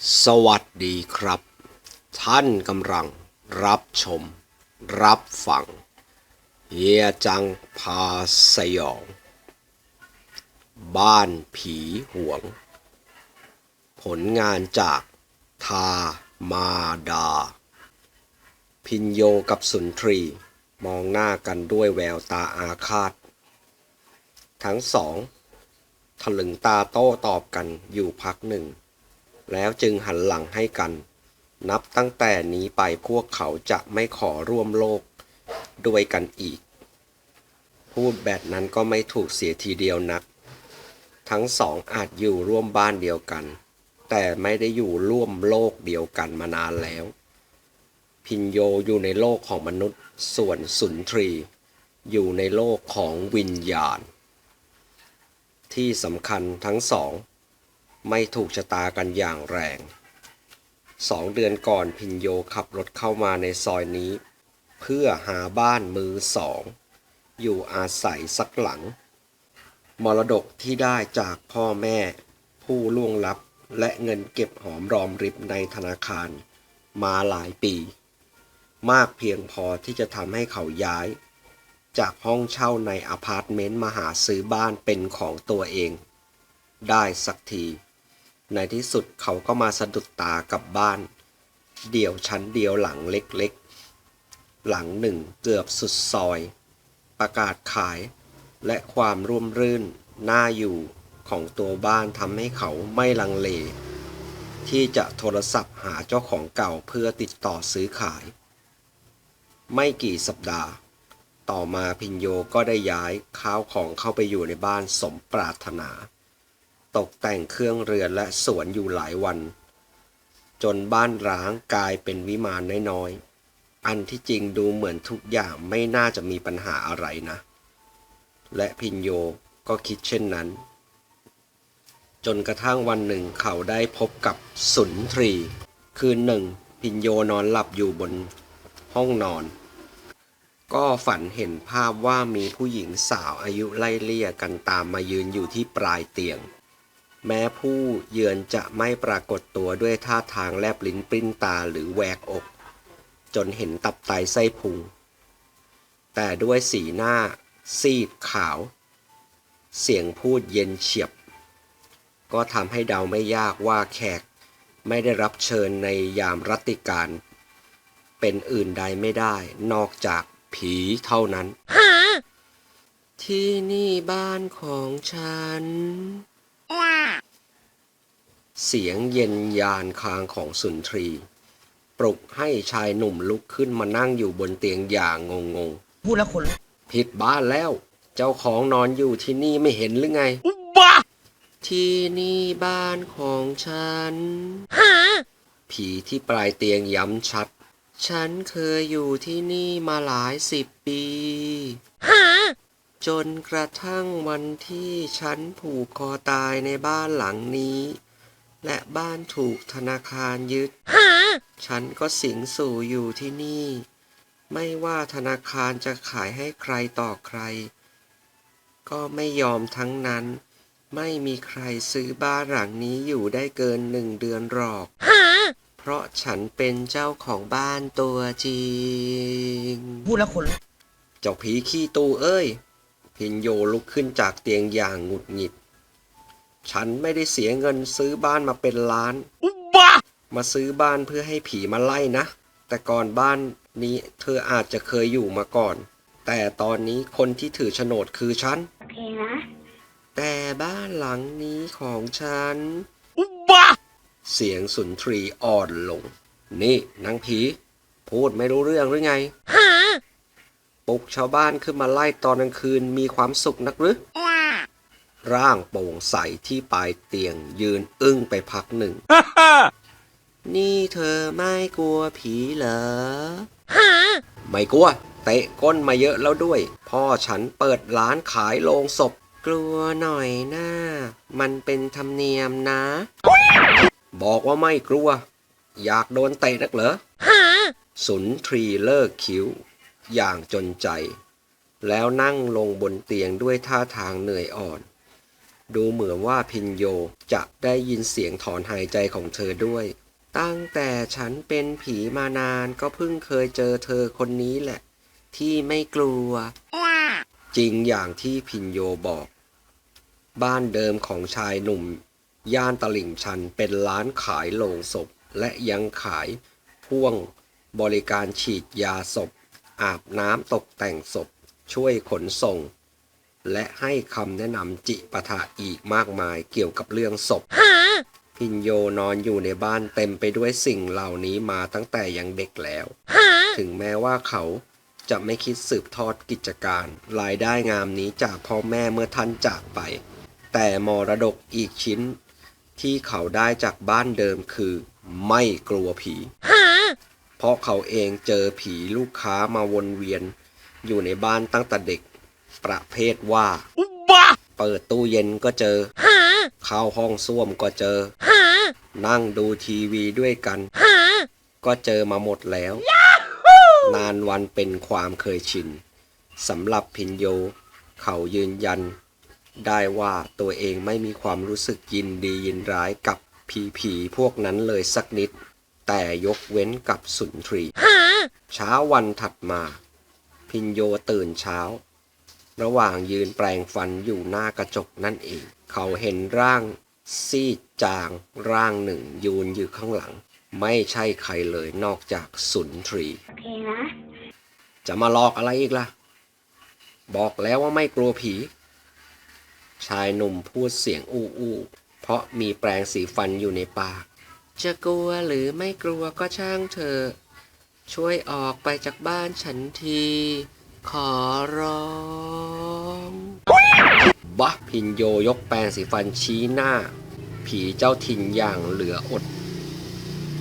สวัสดีครับ ท่านกำลังรับชม รับฟังเฮียจังพาสยอง บ้านผีหวง ผลงานจากทามาดา พินโยกับสุนทรี มองหน้ากันด้วยแววตาอาฆาต ทั้งสอง ถลึงตาโต้ตอบกันอยู่พักหนึ่ง แล้วจึงหันหลังให้กัน นับตั้งแต่นี้ไปพวกเขาจะไม่ขอร่วมโลกด้วยกันอีก พูดแบบนั้นก็ไม่ถูกเสียทีเดียวนัก ทั้งสองอาจอยู่ร่วมบ้านเดียวกัน แต่ไม่ได้อยู่ร่วมโลกเดียวกันมานานแล้ว พินโยอยู่ในโลกของมนุษย์ ส่วนสุนทรี อยู่ในโลกของวิญญาณ ที่สำคัญทั้งสอง ไม่ถูกชะตากันอย่างแรงสองเดือนก่อนพินโยขับรถเข้ามาในซอยนี้ เพื่อหาบ้านมือสอง อยู่อาศัยสักหลัง มรดกที่ได้จากพ่อแม่ ผู้ล่วงลับและเงินเก็บหอมรอมริบในธนาคาร มาหลายปี มากเพียงพอที่จะทำให้เขาย้าย จากห้องเช่าในอพาร์ตเมนต์มาหาซื้อบ้านเป็นของตัวเอง ได้สักที ในที่สุดเขาก็มาสะดุดตากับบ้าน เดี่ยวชั้นเดียวหลังเล็กๆ หลังหนึ่งเกือบสุดซอย ประกาศขาย และความร่วมรื่นน่าอยู่ของตัวบ้านทำให้เขาไม่ลังเล ที่จะโทรศัพท์หาเจ้าของเก่าเพื่อติดต่อซื้อขาย ไม่กี่สัปดาห์ ต่อมาพินโยก็ได้ย้ายข้าวของเข้าไปอยู่ในบ้านสมปรารถนา ตกแต่งเครื่องเรือนและสวนอยู่หลายวัน จนบ้านร้างกลายเป็นวิมานน้อยๆ อันที่จริงดูเหมือนทุกอย่างไม่น่าจะมีปัญหาอะไรนะ และพินโยก็คิดเช่นนั้น จนกระทั่งวันหนึ่งเขาได้พบกับสุนทรี คืนหนึ่ง พินโยนอนหลับอยู่บนห้องนอน ก็ฝันเห็นภาพว่ามีผู้หญิงสาวอายุไล่เลี่ยกันตามมายืนอยู่ที่ปลายเตียง แม้ผู้เยือนจะไม่ปรากฏตัวด้วยท่าทางแลบลิ้นปริ้นตาหรือแหวกอก จนเห็นตับไตไส้พุง แต่ด้วยสีหน้า ซีดขาว เสียงพูดเย็นเฉียบ ก็ทำให้เดาไม่ยากว่าแขกไม่ได้รับเชิญในยามรัตติการ เป็นอื่นใดไม่ได้นอกจากผีเท่านั้น ที่นี่บ้านของฉัน เสียงเย็นยานคางของสุนทรี ปลุกให้ชายหนุ่มลุกขึ้นมานั่งอยู่บนเตียงอย่างงงงพูดแล้วคนลุกๆผิดบ้านแล้ว เจ้าของนอนอยู่ที่นี่ไม่เห็นหรือไง บ้า ที่นี่บ้านของฉันผีที่ปลายเตียงย้ำชัด ฉันเคยอยู่ที่นี่มาหลายสิบปี จนกระทั่งวันที่ฉันผูกคอตายในบ้านหลังนี้ และบ้านถูกธนาคารยึด ฉันก็สิงสู่อยู่ที่นี่ ไม่ว่าธนาคารจะขายให้ใครต่อใคร ก็ไม่ยอมทั้งนั้น ไม่มีใครซื้อบ้านหลังนี้อยู่ได้เกินหนึ่งเดือนหรอก เพราะฉันเป็นเจ้าของบ้านตัวจริง พูดแล้วคนลุกเจ้าผีขี้ตูเอ้ย พินโยลุกขึ้นจากเตียงอย่างหงุดหงิด ฉันไม่ได้เสียเงินซื้อบ้านมาเป็นล้านบ้ามาซื้อบ้านเพื่อให้ผีมาไล่นะ แต่ก่อนบ้านนี้เธออาจจะเคยอยู่มาก่อน แต่ตอนนี้คนที่ถือโฉนดคือฉัน โอเคนะ แต่บ้านหลังนี้ของฉันบ้าเสียงสุนทรีอ่อนลง นี่นางผี พูดไม่รู้เรื่องหรือไง ปลุกชาวบ้านขึ้นมาไล่ตอนกลางคืนมีความสุขนักหรือ ร่างโปร่งใสที่ปลายเตียงยืนอึ้งไปพักหนึ่ง นี่เธอไม่กลัวผีเหรอ ไม่กลัว เตะก้นมาเยอะแล้วด้วย พ่อฉันเปิดร้านขายโลงศพ กลัวหน่อยหน้า มันเป็นธรรมเนียมนะ บอกว่าไม่กลัว อยากโดนเตะนักเหรอสุนทรีเลิกคิ้ว อย่างจนใจ แล้วนั่งลงบนเตียงด้วยท่าทางเหนื่อยอ่อน ดูเหมือนว่าพินโยจะได้ยินเสียงถอนหายใจของเธอด้วย ตั้งแต่ฉันเป็นผีมานานก็เพิ่งเคยเจอเธอคนนี้แหละ ที่ไม่กลัว จริงอย่างที่พินโยบอก บ้านเดิมของชายหนุ่ม ย่านตลิ่งชันเป็นร้านขายโลงศพและยังขายพ่วงบริการฉีดยาศพ อาบน้ำตกแต่งศพ ช่วยขนส่ง และให้คำแนะนำจิปาถะอีกมากมายเกี่ยวกับเรื่องศพ พินโยนอนอยู่ในบ้านเต็มไปด้วยสิ่งเหล่านี้มาตั้งแต่ยังเด็กแล้ว ถึงแม้ว่าเขาจะไม่คิดสืบทอดกิจการ รายได้งามนี้จากพ่อแม่เมื่อท่านจากไป แต่มรดกอีกชิ้น ที่เขาได้จากบ้านเดิมคือ ไม่กลัวผี เพราะเขาเองเจอผีลูกค้ามาวนเวียน อยู่ในบ้านตั้งแต่เด็กประเภทว่าบ้าเปิดตู้เย็นก็เจอ เข้าห้องส้วมก็เจอ นั่งดูทีวีด้วยกัน ก็เจอมาหมดแล้ว นานวันเป็นความเคยชินสำหรับพินโย เขายืนยัน ได้ว่าตัวเองไม่มีความรู้สึกยินดียินร้ายกับผีผีๆพวกนั้นเลยสักนิด แต่ยกเว้นกับสุนทรีเช้าวันถัดมา พินโยตื่นเช้า ระหว่างยืนแปลงฟันอยู่หน้ากระจกนั่นเอง เขาเห็นร่างซีดจางร่างหนึ่งยืนอยู่ข้างหลัง ไม่ใช่ใครเลยนอกจากสุนทรีโอเคนะ จะมาหลอกอะไรอีกล่ะ บอกแล้วว่าไม่กลัวผี ชายหนุ่มพูดเสียงอู้อู้เพราะมีแปรงสีฟันอยู่ในปาก จะกลัวหรือไม่กลัวก็ช่างเถอะ ช่วยออกไปจากบ้านฉันที ขอร้องบะพินโยยกแปรงสีฟันชี้หน้า ผีเจ้าถิ่นอย่างเหลืออด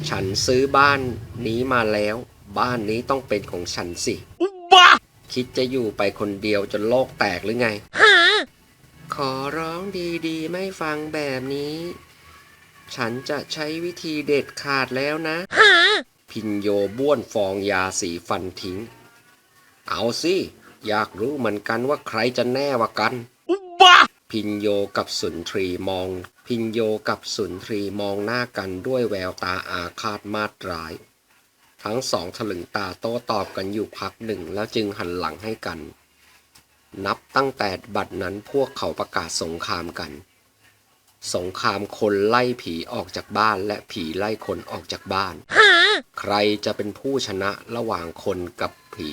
ฉันซื้อบ้านนี้มาแล้ว บ้านนี้ต้องเป็นของฉันสิบ้าคิดจะอยู่ไปคนเดียวจนโลกแตกหรือไง ขอร้องดีๆ ไม่ฟังแบบนี้ ฉันจะใช้วิธีเด็ดขาดแล้วนะ พินโยบ้วนฟองยาสีฟันทิ้ง เอาสิ อยากรู้เหมือนกันว่าใครจะแน่ว่ากันบ้าพินโยกับสุนทรีมอง พินโยกับสุนทรีมองหน้ากันด้วยแววตาอาฆาตมาตร้าย ทั้งสองถลึงตาโต้ตอบกันอยู่พักหนึ่งแล้วจึงหันหลังให้กัน นับตั้งแต่บัดนั้นพวกเขาประกาศสงครามกัน สงครามคนไล่ผีออกจากบ้านและผีไล่คนออกจากบ้าน ใครจะเป็นผู้ชนะระหว่างคนกับผี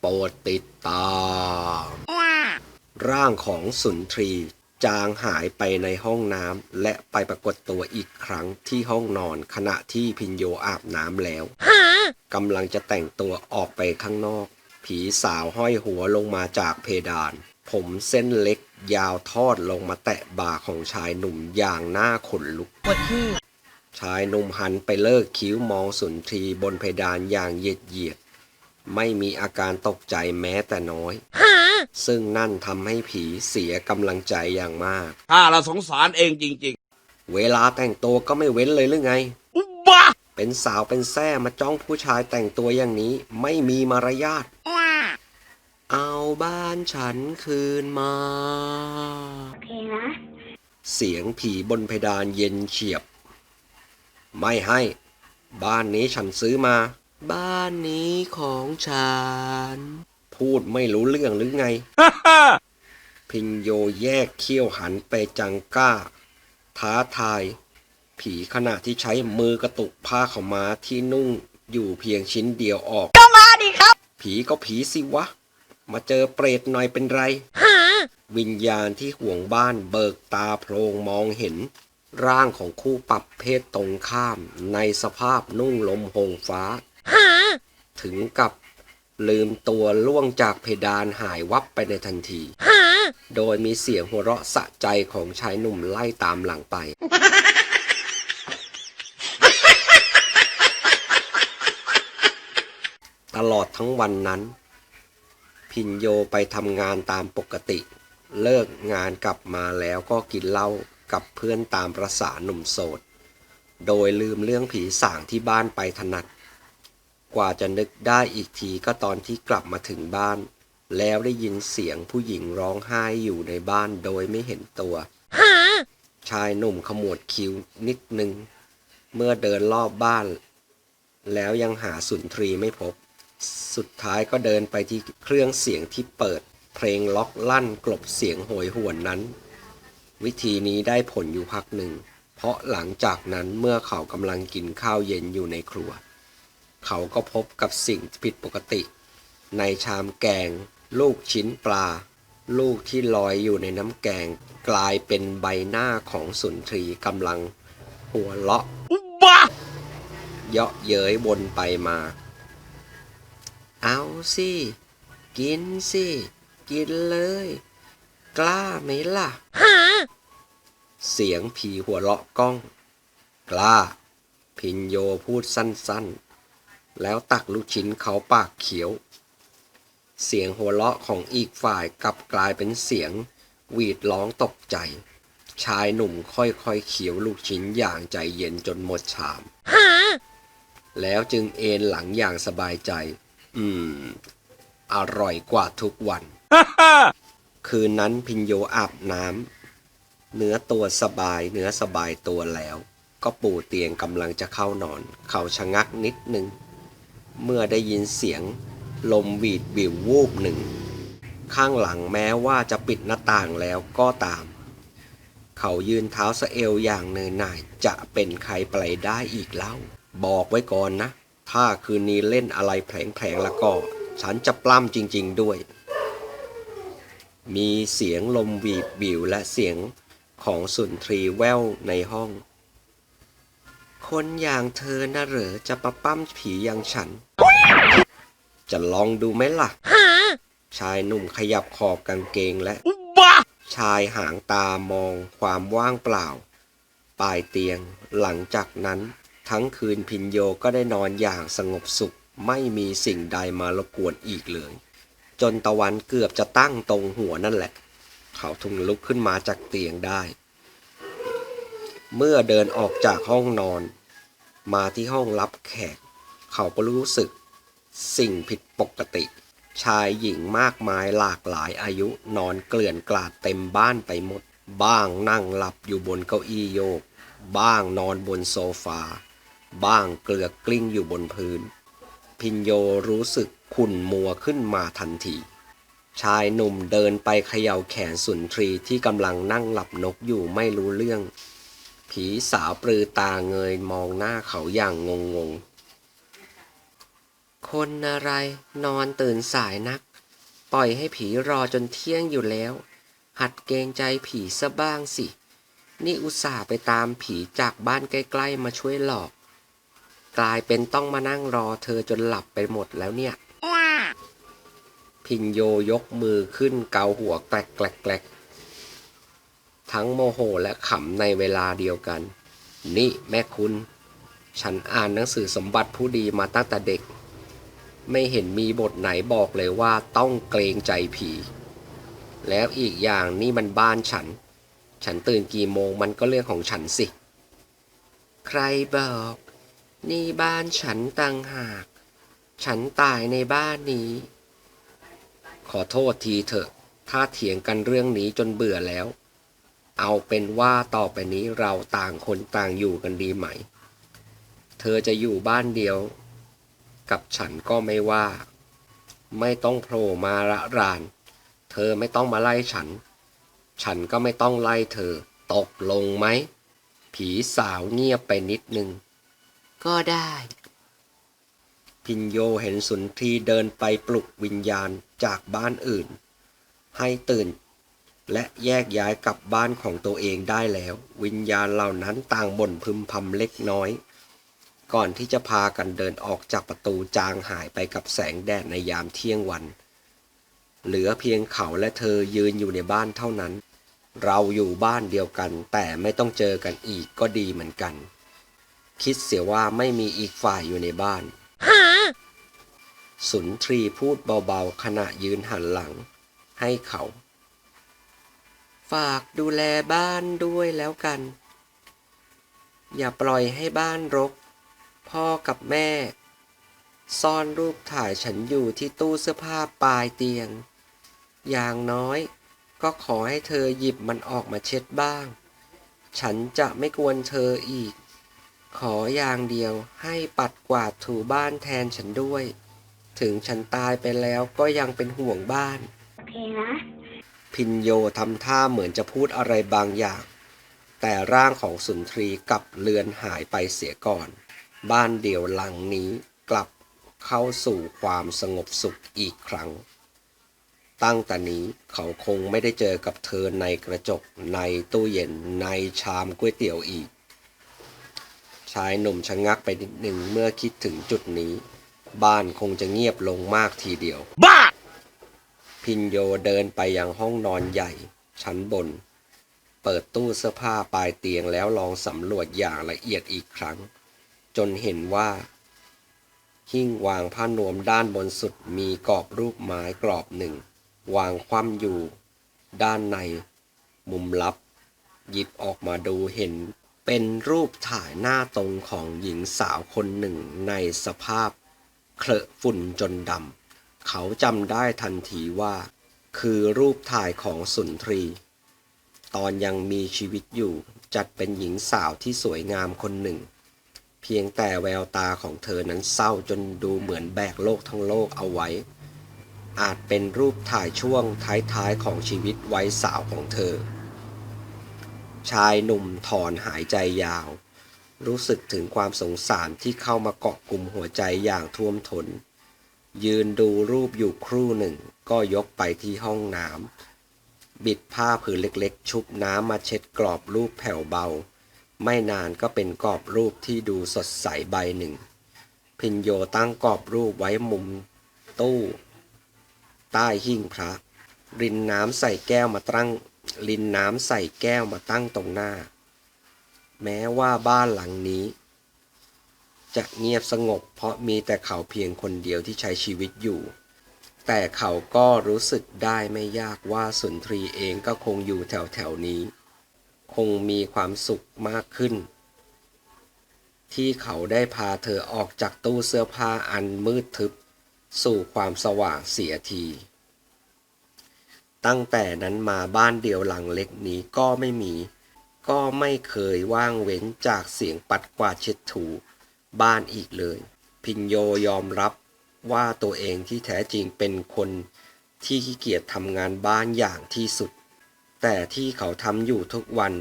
โปรดติดตาม ร่างของสุนทรีจางหายไปในห้องน้ำและไปปรากฏตัวอีกครั้งที่ห้องนอนขณะที่พินโยอาบน้ำแล้วกำลังจะแต่งตัวออกไปข้างนอก ผีสาวห้อยหัวลงมาจากเพดาน ผมเส้นเล็กยาวทอดลงมาแตะบ่าของชายหนุ่มอย่างหน้าขนลุก ปวดขี้ชายหนุ่มหันไปเลิกคิ้วมองสุนทรีบนเพดานอย่างเหยียดเหยียดๆไม่มีอาการตกใจแม้แต่น้อย ซึ่งนั่นทำให้ผีเสียกำลังใจอย่างมากถ้าเราสงสารเองจริงเวลาแต่งตัวก็ไม่เว้นเลยหรือไงๆบ้าเป็นสาวเป็นแซ่มาจ้องผู้ชายแต่งตัวอย่างนี้ ไม่มีมารยาท เอาบ้านฉันคืนมา โอเคนะ เสียงผีบนเพดานเย็นเฉียบ ไม่ให้ บ้านนี้ฉันซื้อมา บ้านนี้ของฉัน พูดไม่รู้เรื่องหรือไง พินโยแยกเขี้ยวหันไปจังก้า ท้าทาย ผีขณะที่ใช้มือกระตุกผ้าเขาวมาที่นุ่งอยู่เพียงชิ้นเดียวออก ก็มาดิครับ ผีก็ผีสิวะ มาเจอเปรตหน่อยเป็นไร วิญญาณที่ห่วงบ้านเบิกตาโพลงมองเห็น ร่างของคู่ปรับเพศตรงข้ามในสภาพนุ่งลมหงฟ้า ถึงกับลืมตัวล่วงจากเพดานหายวับไปในทันที โดยมีเสียงหัวเราะสะใจของชายหนุ่มไล่ตามหลังไป ตลอดทั้งวันนั้น พินโยไปทำงานตามปกติ เลิกงานกลับมาแล้วก็กินเหล้ากับเพื่อนตามประษาหนุ่มโสด โดยลืมเรื่องผีสางที่บ้านไปถนัด กว่าจะนึกได้อีกทีก็ตอนที่กลับมาถึงบ้าน แล้วได้ยินเสียงผู้หญิงร้องไห้อยู่ในบ้านโดยไม่เห็นตัวชายหนุ่มขมวดคิ้วนิดนึง เมื่อเดินรอบบ้าน แล้วยังหาสุนทรีไม่พบ สุดท้ายก็เดินไปที่เครื่องเสียงที่เปิดเพลงล็อกลั่นกลบเสียงโหยหวนนั้น วิธีนี้ได้ผลอยู่พักหนึ่ง เพราะหลังจากนั้นเมื่อเขากำลังกินข้าวเย็นอยู่ในครัว เขาก็พบกับสิ่งผิดปกติ ในชามแกง ลูกชิ้นปลา ลูกที่ลอยอยู่ในน้ำแกง กลายเป็นใบหน้าของสุนทรีกำลังหัวเราะบ้าเยาะเย้ยวนไปมา เอาสิ กินสิ กินเลย กล้าไหมล่ะ เสียงผีหัวเราะก้อง กล้า พินโยพูดสั้นๆ แล้วตักลูกชิ้นเขาปากเขียว เสียงหัวเราะของอีกฝ่ายกลับกลายเป็นเสียง หวีดร้องตกใจ ชายหนุ่มค่อยๆเคี้ยวลูกชิ้นอย่างใจเย็นจนหมดชาม แล้วจึงเอนหลังอย่างสบายใจ อืม อร่อยกว่าทุกวัน คืนนั้นพินโยอาบน้ำเนื้อตัวสบาย เนื้อสบายตัวแล้ว ก็ปูเตียงกำลังจะเข้านอน เขาชะงักนิดหนึ่งเมื่อได้ยินเสียง ลมหวีดบิววูบหนึ่ง ข้างหลังแม้ว่าจะปิดหน้าต่างแล้วก็ตาม เขายืนเท้าสะเอวอย่างเนินหน่ายจะเป็นใครไปได้อีกเล่า บอกไว้ก่อนนะ ถ้าคืนนี้เล่นอะไรแผลงๆแล้วก็ ฉันจะปล้ำจริง ๆด้วย มีเสียงลมหวีดบิวและเสียงของสุนทรีแว่วในห้อง คนอย่างเธอน่ะเหรอจะประปั้มผีอย่างฉัน จะลองดูไหมล่ะ ชายหนุ่มขยับขอบกางเกงและบ้าชายหางตามองความว่างเปล่า ปลายเตียงหลังจากนั้น ทั้งคืนพินโยก็ได้นอนอย่างสงบสุข ไม่มีสิ่งใดมารบกวนอีกเลย จนตะวันเกือบจะตั้งตรงหัวนั่นแหละ เขาถึงลุกขึ้นมาจากเตียงได้ เมื่อเดินออกจากห้องนอน มาที่ห้องรับแขก เขาก็รู้สึก สิ่งผิดปกติ ชายหญิงมากมายหลากหลายอายุนอนเกลื่อนกลาดเต็มบ้านไปหมด บ้างนั่งหลับอยู่บนเก้าอี้โยก บ้างนอนบนโซฟา บ้างเกลือกกลิ้งอยู่บนพื้น พินโยรู้สึกขุ่นมัวขึ้นมาทันที ชายหนุ่มเดินไปเขย่าแขนสุนทรีที่กำลังนั่งหลับนกอยู่ไม่รู้เรื่อง ผีสาวปลือตาเงยมองหน้าเขาอย่างงงงคนอะไรนอนตื่นสายนัก ปล่อยให้ผีรอจนเที่ยงอยู่แล้ว หัดเกรงใจผีซะบ้างสิ นี่อุตส่าห์ไปตามผีจากบ้านใกล้ ๆ มาช่วยหลอก กลายเป็นต้องมานั่งรอเธอจนหลับไปหมดแล้วเนี่ย พินโยยกมือขึ้นเกาหัวแกลกแกลกแกลกทั้งโมโหและขำในเวลาเดียวกัน นี่แม่คุณ ฉันอ่านหนังสือสมบัติผู้ดีมาตั้งแต่เด็ก ไม่เห็นมีบทไหนบอกเลยว่าต้องเกรงใจผี แล้วอีกอย่างนี่มันบ้านฉัน ฉันตื่นกี่โมงมันก็เรื่องของฉันสิ ใครบอก นี่บ้านฉันต่างหาก ฉันตายในบ้านนี้ ขอโทษทีเถอะ ถ้าเถียงกันเรื่องนี้จนเบื่อแล้ว เอาเป็นว่าต่อไปนี้เราต่างคนต่างอยู่กันดีไหม เธอจะอยู่บ้านเดียว กับฉันก็ไม่ว่า ไม่ต้องโผล่มาระราน เธอไม่ต้องมาไล่ฉัน ฉันก็ไม่ต้องไล่เธอ ตกลงไหม ผีสาวเงียบไปนิดนึง ก็ได้ พินโยเห็นสุนทรีเดินไปปลุกวิญญาณจากบ้านอื่น ให้ตื่น และแยกย้ายกลับบ้านของตัวเองได้แล้ว วิญญาณเหล่านั้นต่างบ่นพึมพำเล็กน้อย ก่อนที่จะพากันเดินออกจากประตูจางหายไปกับแสงแดดในยามเที่ยงวัน เหลือเพียงเขาและเธอยืนอยู่ในบ้านเท่านั้นเราอยู่บ้านเดียวกัน แต่ไม่ต้องเจอกันอีกก็ดีเหมือนกัน คิดเสียว่าไม่มีอีกฝ่ายอยู่ในบ้าน สุนทรีพูดเบาๆ ขณะยืนหันหลัง ให้เขา ฝากดูแลบ้านด้วยแล้วกัน อย่าปล่อยให้บ้านรก พ่อกับแม่ ซ่อนรูปถ่ายฉันอยู่ที่ตู้เสื้อผ้าปลายเตียง อย่างน้อยก็ขอให้เธอหยิบมันออกมาเช็ดบ้าง ฉันจะไม่กวนเธออีก ขออย่างเดียวให้ปัดกวาดถูบ้านแทนฉันด้วย ถึงฉันตายไปแล้วก็ยังเป็นห่วงบ้าน โอเคนะ พินโยทำท่าเหมือนจะพูดอะไรบางอย่าง แต่ร่างของสุนทรีกลับเลือนหายไปเสียก่อน บ้านเดี่ยวหลังนี้กลับเข้าสู่ความสงบสุขอีกครั้ง ตั้งแต่นี้เขาคงไม่ได้เจอกับเธอในกระจกในตู้เย็นในชามก๋วยเตี๋ยวอีก ชายหนุ่มชะงักไปนิดหนึ่งเมื่อคิดถึงจุดนี้ บ้านคงจะเงียบลงมากทีเดียว บ้า พินโยเดินไปยังห้องนอนใหญ่ ชั้นบน เปิดตู้เสื้อผ้าปลายเตียงแล้วลองสำรวจอย่างละเอียดอีกครั้ง จนเห็นว่า หิ้งวางผ้านวมด้านบนสุดมีกรอบรูปไม้กรอบหนึ่ง วางคว่ำอยู่ ด้านใน มุมลับ หยิบออกมาดูเห็น เป็นรูปถ่ายหน้าตรงของหญิงสาวคนหนึ่งในสภาพเคลอะฝุ่นจนดำ เขาจำได้ทันทีว่า คือรูปถ่ายของสุนทรี ตอนยังมีชีวิตอยู่ จัดเป็นหญิงสาวที่สวยงามคนหนึ่ง เพียงแต่แววตาของเธอนั้นเศร้าจนดูเหมือนแบกโลกทั้งโลกเอาไว้ อาจเป็นรูปถ่ายช่วงท้ายๆของชีวิตวัยสาวของเธอ ชายหนุ่มถอนหายใจยาว รู้สึกถึงความสงสารที่เข้ามาเกาะกลุ่มหัวใจอย่างท่วมทนยืนดูรูปอยู่ครู่หนึ่ง ก็ยกไปที่ห้องน้ำบิดผ้าผืนเล็กๆ ชุบน้ำมาเช็ดกรอบรูปแผ่วเบา ไม่นานก็เป็นกรอบรูปที่ดูสดใสใบหนึ่ง พินโยตั้งกรอบรูปไว้มุมตู้ ใต้หิ้งพระ รินน้ำใส่แก้วมาตั้ง รินน้ำใส่แก้วมาตั้งตรงหน้า แม้ว่าบ้านหลังนี้ จะเงียบสงบเพราะมีแต่เขาเพียงคนเดียวที่ใช้ชีวิตอยู่ แต่เขาก็รู้สึกได้ไม่ยากว่าสุนทรีเองก็คงอยู่แถวแถวนี้ คงมีความสุขมากขึ้น ที่เขาได้พาเธอออกจากตู้เสื้อผ้าอันมืดทึบ สู่ความสว่างเสียที ตั้งแต่นั้นมาบ้านเดียวหลังเล็กนี้ก็ไม่มี ก็ไม่เคยว่างเว้นจากเสียงปัดกวาดเช็ดถูบ้านอีกเลย พินโยยอมรับว่าตัวเองที่แท้จริงเป็นคนที่ขี้เกียจทำงานบ้านอย่างที่สุด แต่ที่เขาทำอยู่ทุกวัน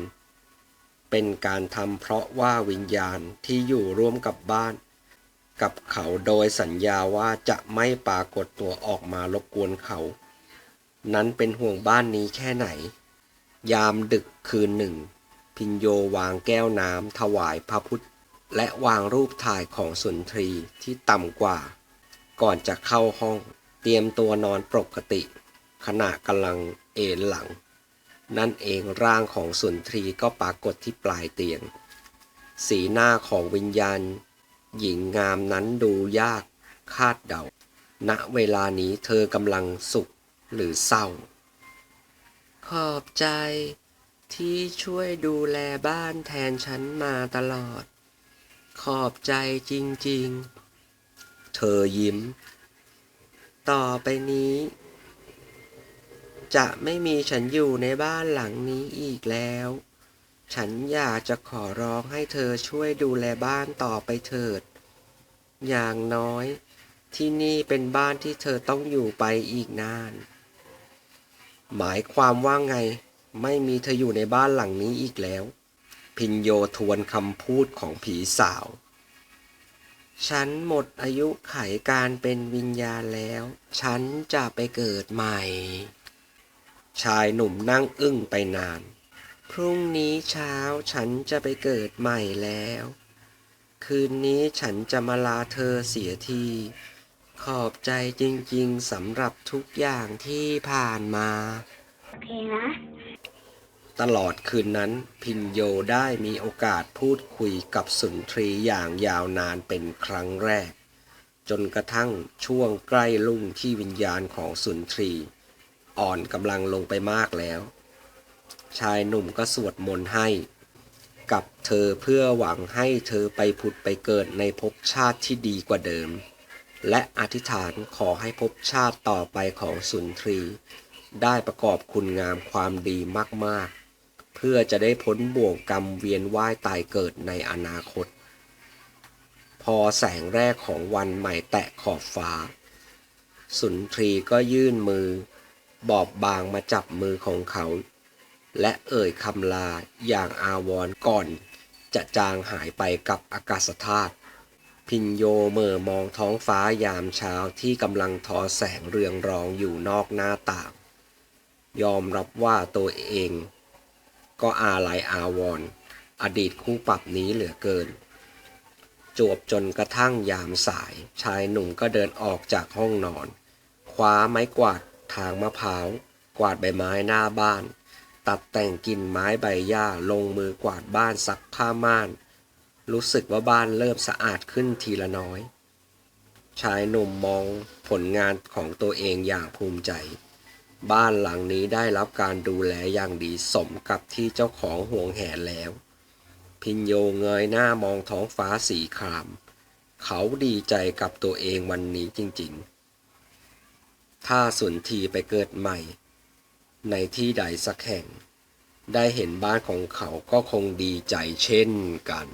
เป็นการทำเพราะว่าวิญญาณที่อยู่ร่วมกับบ้าน กับเขาโดยสัญญาว่าจะไม่ปรากฏตัวออกมารบกวนเขา นั้นเป็นห่วงบ้านนี้แค่ไหน ยามดึกคืนหนึ่ง พินโยวางแก้วน้ำถวายพระพุทธ และวางรูปถ่ายของสุนทรีที่ต่ำกว่า ก่อนจะเข้าห้อง เตรียมตัวนอนปกติ ขณะกำลังเอนหลัง นั่นเองร่างของสุนทรีก็ปรากฏที่ปลายเตียง สีหน้าของวิญญาณ หญิงงามนั้นดูยากคาดเดาณเวลานี้เธอกำลังสุข หรือเศร้า ขอบใจที่ช่วยดูแลบ้านแทนฉันมาตลอด ขอบใจจริงๆ เธอยิ้ม ต่อไปนี้ จะไม่มีฉันอยู่ในบ้านหลังนี้อีกแล้ว ฉันอยากจะขอร้องให้เธอช่วยดูแลบ้านต่อไปเถิด อย่างน้อยที่นี่เป็นบ้านที่เธอต้องอยู่ไปอีกนาน หมายความว่าไง ไม่มีเธออยู่ในบ้านหลังนี้อีกแล้ว พินโยทวนคำพูดของผีสาว ฉันหมดอายุไขการเป็นวิญญาณแล้ว ฉันจะไปเกิดใหม่ ชายหนุ่มนั่งอึ้งไปนาน พรุ่งนี้เช้าฉันจะไปเกิดใหม่แล้ว คืนนี้ฉันจะมาลาเธอเสียที ขอบใจจริงๆสำหรับทุกอย่างที่ผ่านมา โอเคนะ ตลอดคืนนั้นพินโยได้มีโอกาสพูดคุยกับสุนทรีอย่างยาวนานเป็นครั้งแรก จนกระทั่งช่วงใกล้ลุ่งที่วิญญาณของสุนทรี อ่อนกำลังลงไปมากแล้ว ชายหนุ่มก็สวดมนต์ให้ กับเธอเพื่อหวังให้เธอไปผุดไปเกิดในภพชาติที่ดีกว่าเดิม และอธิษฐานขอให้ภพชาติต่อไปของสุนทรี ได้ประกอบคุณงามความดีมาก ๆ เพื่อจะได้พ้นบ่วงกรรมเวียนว่ายตายเกิดในอนาคต พอแสงแรกของวันใหม่แตะขอบฟ้า สุนทรีก็ยื่นมือ บอบบางมาจับมือของเขา และเอ่ยคำลาอย่างอาวรณ์ก่อน จะจางหายไปกับอากาศธาตุ พินโยเหม่อมองท้องฟ้ายามเช้าที่กำลังทอแสงเรืองรองอยู่นอกหน้าต่าง ยอมรับว่าตัวเอง ก็อาลัยอาวรณ์อดีตคู่ปรับนี้เหลือเกิน จวบจนกระทั่งยามสาย ชายหนุ่มก็เดินออกจากห้องนอน คว้าไม้กวาดทางมะพร้าว กวาดใบไม้หน้าบ้าน ตัดแต่งกิ่งไม้ใบหญ้าลงมือกวาดบ้านซักผ้าม่าน รู้สึกว่าบ้านเริ่มสะอาดขึ้นทีละน้อย ชายหนุ่มมองผลงานของตัวเองอย่างภูมิใจ บ้านหลังนี้ได้รับการดูแลอย่างดีสมกับที่เจ้าของห่วงแหนแล้ว พินโยเงยหน้ามองท้องฟ้าสีคราม เขาดีใจกับตัวเองวันนี้จริงๆ ถ้าสุนทีไปเกิดใหม่ ในที่ใดสักแห่งได้เห็นบ้านของเขาก็คงดีใจเช่นกัน